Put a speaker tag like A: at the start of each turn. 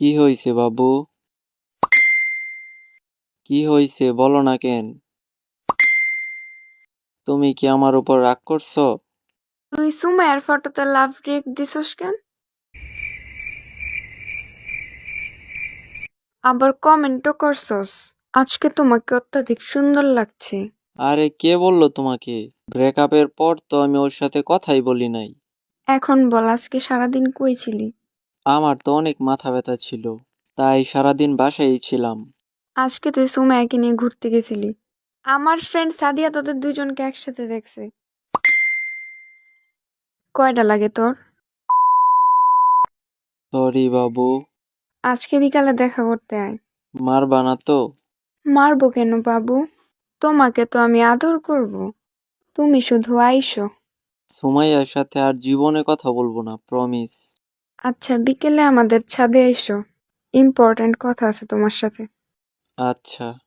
A: কি হইছে বাবু? কি হইছে বলো না কেন? তুমি কি আমার উপর রাগ করছ?
B: তুই সুমাইয়ার ফটোতে লাভ রিয়েক্ট দিছস কেন? আবার কমেন্টও করছস। আজকে তোমাকে অত্যাধিক সুন্দর লাগছে।
A: আরে কে বলল তোমাকে? ব্রেকআপের পর তো আমি ওর সাথে কথাই বলি নাই।
B: এখন বল আজকে সারাদিন কই ছিলি?
A: আমার তো অনেক মাথা ব্যথা ছিল তাই সারাদিন বাসায় ছিলাম।
B: আজকে তুই সুমাইয়াকে নিয়ে ঘুরতে গেছিলি। আমার ফ্রেন্ড সাদিয়া তোদের দুজনকে একসাথে দেখছে। কয়টা লাগে তোর?
A: সরি বাবু।
B: আজকে বিকালে দেখা করতে আয়।
A: মারবা না তো।
B: মারবো কেন বাবু? তোমাকে তো আমি আদর করব। তুমি শুধু আইসো।
A: সুমাইয়ার সাথে আর জীবনে কথা বলব না প্রমিস
B: আচ্ছা বিকেলে আমাদের ছাদে এসো। ইম্পর্ট্যান্ট কথা আছে তোমার সাথে।
A: আচ্ছা।